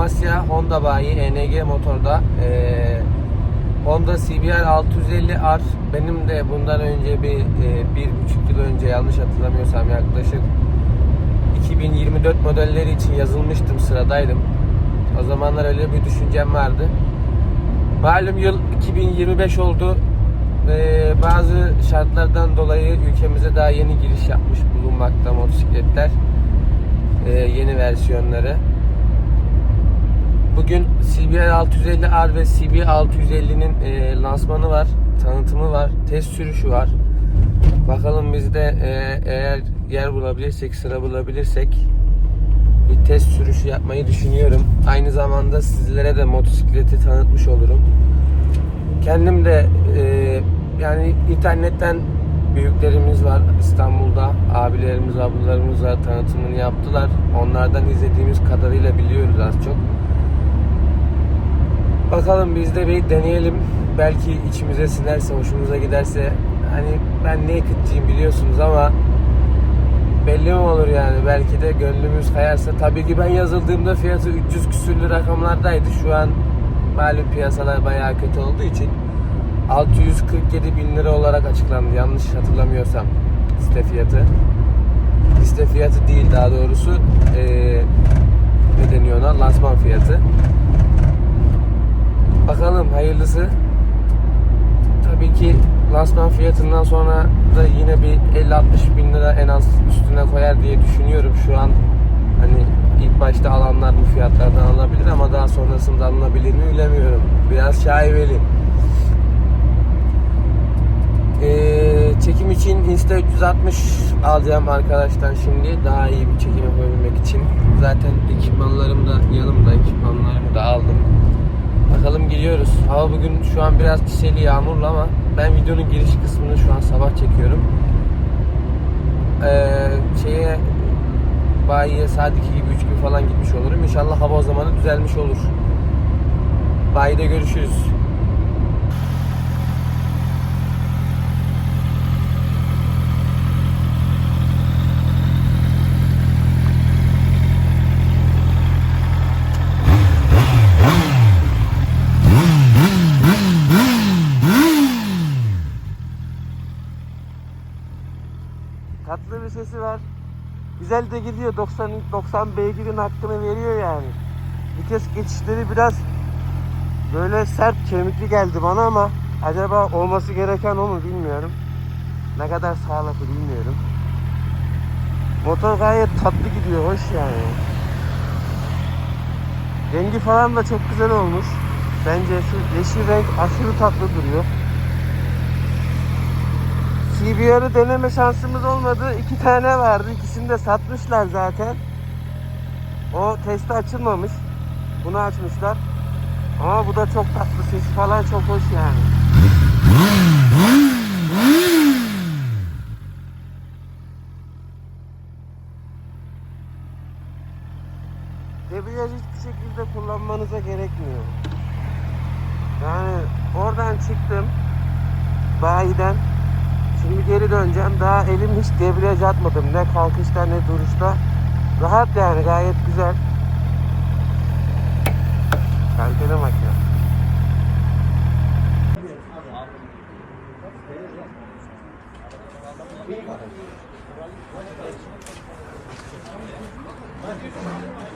Amasya Honda Bayi ENG motorda e, Honda CBR 650R benim de bundan önce bir e, bir buçuk yıl önce yanlış hatırlamıyorsam yaklaşık 2024 modelleri için yazılmıştım sıradaydım. O zamanlar öyle bir düşüncem vardı. Malum yıl 2025 oldu ve bazı şartlardan dolayı ülkemize daha yeni giriş yapmış bulunmakta motosikletler. Ee, yeni versiyonları. Bugün CBR 650R ve CBR 650'nin e, lansmanı var, tanıtımı var, test sürüşü var. Bakalım biz de e, eğer yer bulabilirsek, sıra bulabilirsek bir test sürüşü yapmayı düşünüyorum. Aynı zamanda sizlere de motosikleti tanıtmış olurum. Kendim de e, yani internetten büyüklerimiz var İstanbul'da. Abilerimiz, ablalarımız var tanıtımını yaptılar. Onlardan izlediğimiz kadarıyla biliyoruz az çok. Bakalım biz de bir deneyelim. Belki içimize sinerse, hoşumuza giderse. Hani ben naked'ciyim biliyorsunuz ama belli mi olur yani? Belki de gönlümüz kayarsa. Tabii ki ben yazıldığımda fiyatı 300 küsürlü rakamlardaydı. Şu an malum piyasalar bayağı kötü olduğu için 647 bin lira olarak açıklandı. Yanlış hatırlamıyorsam liste fiyatı. Liste fiyatı değil daha doğrusu ee, ne deniyor ona? Lansman fiyatı bakalım hayırlısı. Tabii ki lansman fiyatından sonra da yine bir 50-60 bin lira en az üstüne koyar diye düşünüyorum. Şu an hani ilk başta alanlar bu fiyatlardan alınabilir ama daha sonrasında alınabilir mi bilemiyorum. Biraz şaibeli. Ee, çekim için Insta 360 alacağım arkadaşlar şimdi. Daha iyi bir çekim yapabilmek için. Zaten ekipmanlarım da yanımda ekipmanlarımı da aldım Bakalım gidiyoruz. Hava bugün şu an biraz çiseli yağmurlu ama ben videonun giriş kısmını şu an sabah çekiyorum. Ee, şeye bayiye saat 2 gibi 3 gibi falan gitmiş olurum. İnşallah hava o zamanı düzelmiş olur. Bayide görüşürüz. Tatlı sesi var. Güzel de gidiyor. 90 90 beygirin hakkını veriyor yani. Vites geçişleri biraz böyle sert kemikli geldi bana ama acaba olması gereken o mu bilmiyorum. Ne kadar sağlıklı bilmiyorum. Motor gayet tatlı gidiyor, hoş yani. Rengi falan da çok güzel olmuş. Bence şu yeşil renk aşırı tatlı duruyor. CBR'ı deneme şansımız olmadı. İki tane vardı. İkisini de satmışlar zaten. O testi açılmamış. Bunu açmışlar. Ama bu da çok tatlı. Sesi falan çok hoş yani. Debriyaj hiçbir şekilde kullanmanıza gerekmiyor. Yani oradan çıktım. Bayiden geri döneceğim. Daha elim hiç debriyaj atmadım. Ne kalkışta ne duruşta. Rahat yani gayet güzel. Kaliteli makine. Debriyaja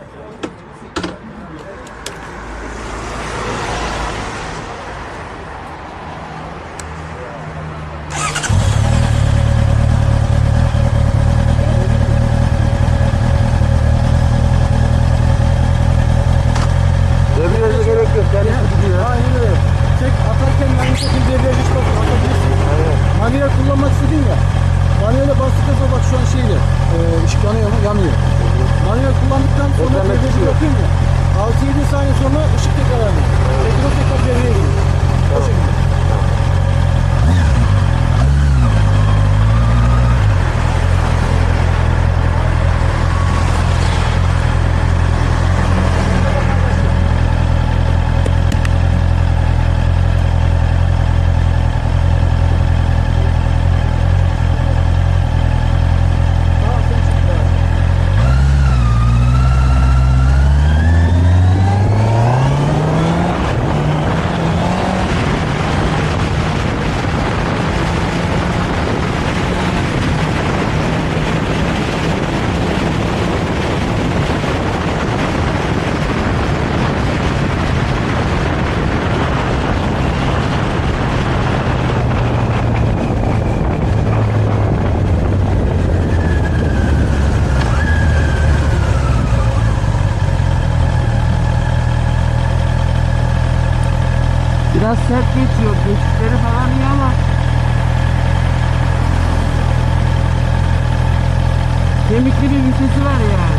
Manuel kullanmak istedin ya. Manuel'e bastıktan sonra bak şu an şeyle e, ışık yanıyor mu? Yanıyor. Manuel kullandıktan sonra tutuyor. bakayım ya. 6-7 saniye sonra ışık tekrar yanıyor. Tekrar tekrar Biraz sert geçiyor. Geçişleri falan iyi ama kemikli bir vitesi var yani.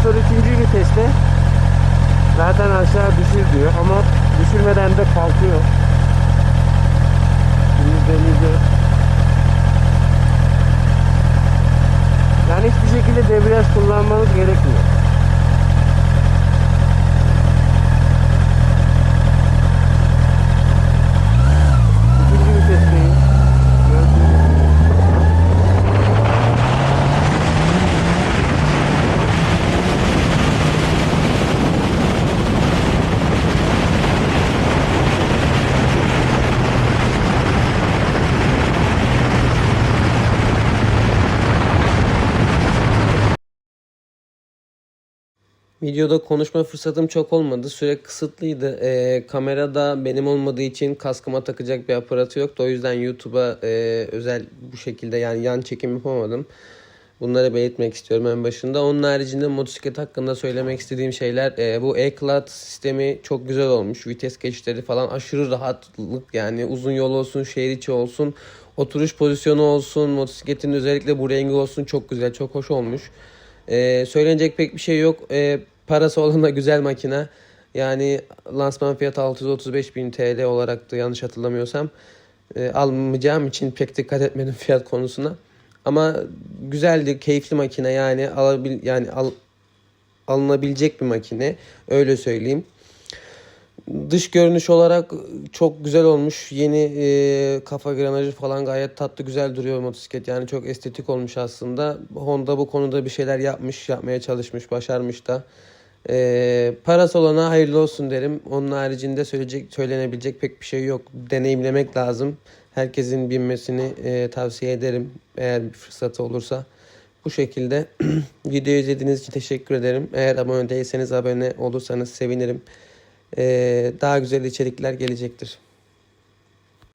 Motor üçüncü viteste zaten aşağı düşür diyor ama düşürmeden de kalkıyor. Şimdi. Yani hiçbir şekilde debriyaj kullanmanız gerekmiyor. Videoda konuşma fırsatım çok olmadı. Süre kısıtlıydı. Ee, kamerada benim olmadığı için kaskıma takacak bir aparatı yoktu. O yüzden YouTube'a e, özel bu şekilde yani yan çekim yapamadım. Bunları belirtmek istiyorum en başında. Onun haricinde motosiklet hakkında söylemek istediğim şeyler e, bu e-cloud sistemi çok güzel olmuş. Vites geçişleri falan aşırı rahatlık yani uzun yol olsun, şehir içi olsun, oturuş pozisyonu olsun, motosikletin özellikle bu rengi olsun çok güzel, çok hoş olmuş. Ee, söylenecek pek bir şey yok. Ee, parası olan da güzel makine. Yani lansman fiyatı 635 bin TL olarak da yanlış hatırlamıyorsam. Ee, almayacağım için pek dikkat etmedim fiyat konusuna. Ama güzeldi, keyifli makine yani alabil yani al, alınabilecek bir makine. Öyle söyleyeyim. Dış görünüş olarak çok güzel olmuş. Yeni e, kafa granajı falan gayet tatlı güzel duruyor motosiklet. Yani çok estetik olmuş aslında. Honda bu konuda bir şeyler yapmış, yapmaya çalışmış, başarmış da. E, parası olana hayırlı olsun derim. Onun haricinde söyleyecek, söylenebilecek pek bir şey yok. Deneyimlemek lazım. Herkesin binmesini e, tavsiye ederim eğer bir fırsatı olursa. Bu şekilde videoyu izlediğiniz için teşekkür ederim. Eğer abone değilseniz abone olursanız sevinirim. Ee, daha güzel içerikler gelecektir.